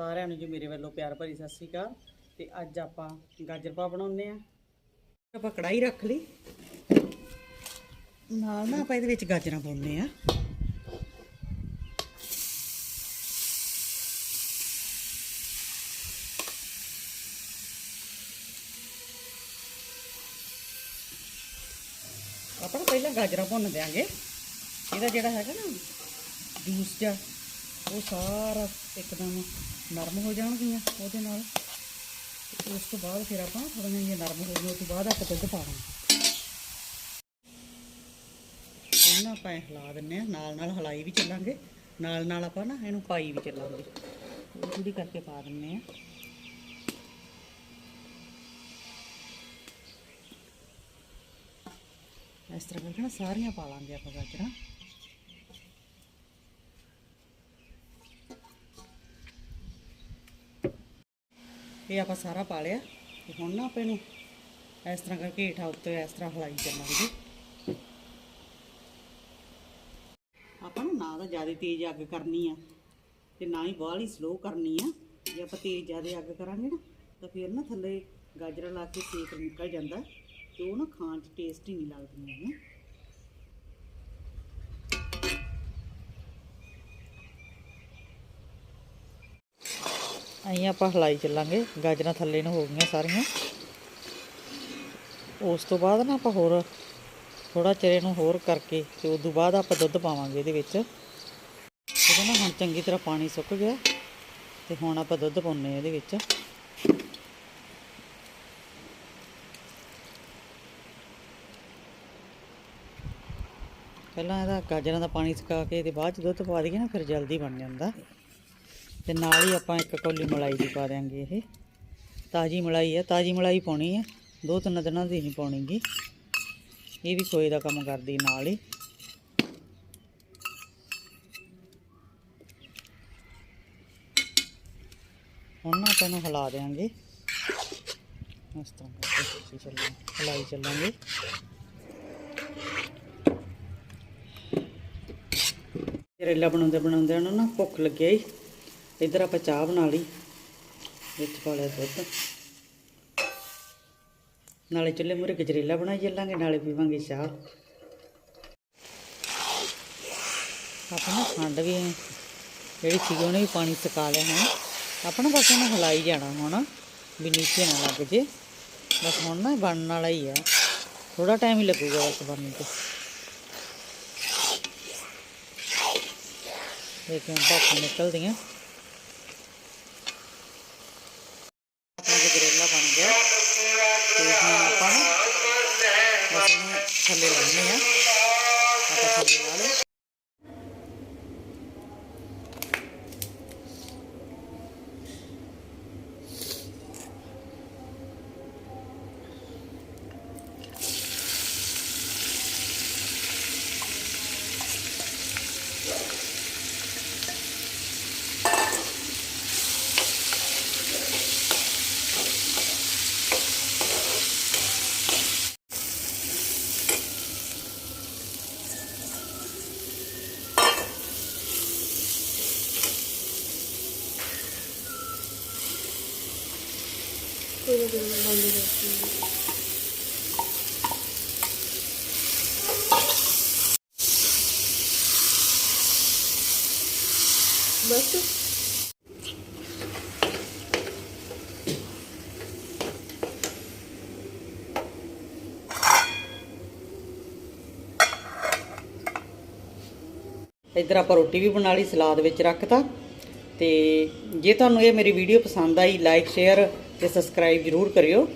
ਸਾਰਿਆਂ ਨੂੰ ਜੀ ਮੇਰੇ ਵੱਲੋਂ ਪਿਆਰ ਭਰੀ ਸਤਿ ਸ਼੍ਰੀ ਅਕਾਲ ਤੇ ਅੱਜ ਆਪਾਂ ਗਾਜਰ ਪਾ ਬਣਾਉਂਦੇ ਆ ਆਪਾਂ ਕੜਾਈ ਰੱਖ ਲਈ। ਨਾਲ ਨਾ ਆਪਾਂ ਇਹਦੇ ਵਿੱਚ ਗਾਜਰਾਂ ਪਾਉਂਦੇ ਆ ਆਪਾਂ ਨਾ ਪਹਿਲਾਂ ਗਾਜਰਾਂ ਭੁੰਨ ਦਿਆਂਗੇ। ਇਹਦਾ ਜਿਹੜਾ ਹੈਗਾ ਨਾ ਜੂਸ ਜਿਹਾ, ਉਹ ਸਾਰਾ ਇੱਕਦਮ ਨਰਮ ਹੋ ਜਾਣਗੀਆਂ ਉਹਦੇ ਨਾਲ। ਉਸ ਤੋਂ ਬਾਅਦ ਫਿਰ ਆਪਾਂ ਥੋੜੀਆਂ ਜਿਹੀਆਂ ਨਰਮ ਹੋ ਜਾਣ ਤੋਂ ਬਾਅਦ ਆਪਾਂ ਦੁੱਧ ਪਾ ਦਾਂਗੇ ਇਹਨਾਂ ਆਪਾਂ ਇਹ ਹਿਲਾ ਦਿੰਨੇ ਆ, ਨਾਲ ਨਾਲ ਹਲਾਈ ਵੀ ਚੱਲਾਂਗੇ, ਨਾਲ ਨਾਲ ਆਪਾਂ ਨਾ ਇਹਨੂੰ ਪਾਈ ਵੀ ਚੱਲਾਂਗੇ। ਥੋੜੀ ਕਰਕੇ ਪਾ ਦਿੰਨੇ ਆ। ਇਸ ਤਰ੍ਹਾਂ ਕਰਕੇ ਨਾ ਸਾਰੀਆਂ ਪਾ ਲਾਂਗੇ ਆਪਾਂ ਗਾਜਰਾਂ। ਇਹ ਆਪਾਂ ਸਾਰਾ ਪਾ ਲਿਆ ਤੇ ਹੁਣ ਨਾ ਆਪਾਂ ਇਹਨੂੰ ਇਸ ਤਰ੍ਹਾਂ ਕਰਕੇ ਹੇਠਾਂ ਉੱਤੇ ਇਸ ਤਰ੍ਹਾਂ ਹਲਾਈ ਚੱਲਾਂਗੇ ਆਪਾਂ ਨੂੰ ਨਾ ਤਾਂ ਜ਼ਿਆਦਾ ਤੇਜ਼ ਅੱਗ ਕਰਨੀ ਆ ਤੇ ਨਾ ਹੀ ਬਾਹਲੀ ਸਲੋ ਕਰਨੀ ਆ। ਜੇ ਆਪਾਂ ਤੇਜ਼ ਜ਼ਿਆਦਾ ਅੱਗ ਕਰਾਂਗੇ ਨਾ ਤਾਂ ਫਿਰ ਨਾ ਥੱਲੇ ਗਾਜਰਾਂ ਲਾ ਕੇ ਸੇਕ ਨਿਕਲ ਜਾਂਦਾ ਤੇ ਉਹ ਨਾ ਖਾਣ 'ਚ ਟੇਸਟ ਹੀ ਨਹੀਂ ਲੱਗਦੀਆਂ ਹੈਗੀਆਂ। ਅਸੀਂ ਆਪਾਂ ਹਲਾਈ ਚੱਲਾਂਗੇ। ਗਾਜਰਾਂ ਥੱਲੇ ਨੂੰ ਹੋ ਗਈਆਂ ਸਾਰੀਆਂ। ਉਸ ਤੋਂ ਬਾਅਦ ਨਾ ਆਪਾਂ ਹੋਰ ਥੋੜਾ ਚਿਰ ਨੂੰ ਹੋਰ ਕਰਕੇ ਤੇ ਉਸ ਤੋਂ ਬਾਅਦ ਆਪਾਂ ਦੁੱਧ ਪਾਵਾਂਗੇ ਇਹਦੇ ਵਿੱਚ। ਇਹਦਾ ਨਾ ਹੁਣ ਚੰਗੀ ਤਰ੍ਹਾਂ ਪਾਣੀ ਸੁੱਕ ਗਿਆ ਤੇ ਹੁਣ ਆਪਾਂ ਦੁੱਧ ਪਾਉਣੇ ਇਹਦੇ ਵਿੱਚ। ਪਹਿਲਾਂ ਇਹਦਾ ਗਾਜਰਾਂ ਦਾ ਪਾਣੀ ਸੁਕਾ ਕੇ ਤੇ ਬਾਅਦ ਚ ਦੁੱਧ ਪਾ ਦਈਏ ਨਾ, ਫਿਰ ਜਲਦੀ ਬਣ ਜਾਂਦਾ। ਤੇ ਨਾਲ ਹੀ ਆਪਾਂ ਇੱਕ ਕੌਲੀ ਮਲਾਈ ਦੀ ਪਾ ਦਿਆਂਗੇ ਇਹ। ਤਾਜੀ ਮਲਾਈ ਹੈ ਤਾਜੀ ਮਲਾਈ ਪਾਉਣੀ ਹੈ ਦੋ ਤਿੰਨ ਦਿਨਾਂ ਦੀ ਨਹੀਂ ਪਾਉਣੀਗੀ। ਇਹ ਵੀ ਖੋਏ ਦਾ ਕੰਮ ਕਰਦੀ ਨਾਲ ਹੀ। ਹੁਣ ਨਾ ਆਪਾਂ ਇਹਨੂੰ ਹਿਲਾ ਦੇਾਂਗੇ ਇਸ ਤਰ੍ਹਾਂ ਕਰਕੇ ਚੱਲਾਂ ਹਿਲਾਈ ਚੱਲਾਂਗੇ। ਕਰੇਲਾ ਬਣਾਉਂਦੇ ਬਣਾਉਂਦੇ ਉਹਨਾਂ ਨੂੰ ਭੁੱਖ ਲੱਗਿਆ ਹੀ ਇੱਧਰ ਆਪਾਂ ਚਾਹ ਬਣਾ ਲਈ, ਵਿੱਚ ਪਾ ਲਿਆ ਦੁੱਧ। ਨਾਲੇ ਚੁੱਲ੍ਹੇ ਮੂਰੇ ਗਜਰੇਲਾ ਬਣਾਈ ਚੱਲਾਂਗੇ, ਨਾਲੇ ਪੀਵਾਂਗੇ ਚਾਹ। ਆਪਾਂ ਨਾ ਖੰਡ ਵੀ ਜਿਹੜੀ ਸੀਗੀ ਉਹਨੇ ਵੀ ਪਾਣੀ ਸੁਕਾ ਲਿਆ ਹੁਣ। ਆਪਾਂ ਬਸ ਇਹਨੂੰ ਹਿਲਾਈ ਜਾਣਾ ਹੁਣ, ਵੀ ਨੀਚੇ ਨਾ ਲੱਗ ਜੇ। ਬਸ ਹੁਣ ਨਾ ਬਣਨ ਵਾਲਾ ਹੀ ਆ। ਥੋੜਾ ਟਾਈਮ ਹੀ ਲੱਗੂਗਾ ਬਸ ਬਣਨ ਤੇ। ਦੇਖੋ ਭਾਪਾਂ ਨਿਕਲਦੀਆਂ ਆਪਣਾ ਗਜਰੇਲਾ ਬਣ ਗਿਆ ਤੇ ਹੁਣ ਆਪਾਂ ਨਾ ਬਸ ਇਹਨੂੰ ਥੱਲੇ ਲਾਉਣੇ ਆ ਆਪਾਂ ਥੱਲੇ ਲਾ ਲਏ ਬਸ। ਇੱਧਰ ਆਪਾਂ ਰੋਟੀ ਵੀ ਬਣਾ ਲਈ, ਸਲਾਦ ਵਿੱਚ ਰੱਖਤਾ। ਤੇ ਜੇ ਤੁਹਾਨੂੰ ਇਹ ਮੇਰੀ ਵੀਡੀਓ ਪਸੰਦ ਆਈ ਲਾਈਕ ਸ਼ੇਅਰ ਤੇ ਸਬਸਕ੍ਰਾਈਬ ਜ਼ਰੂਰ ਕਰਿਓ।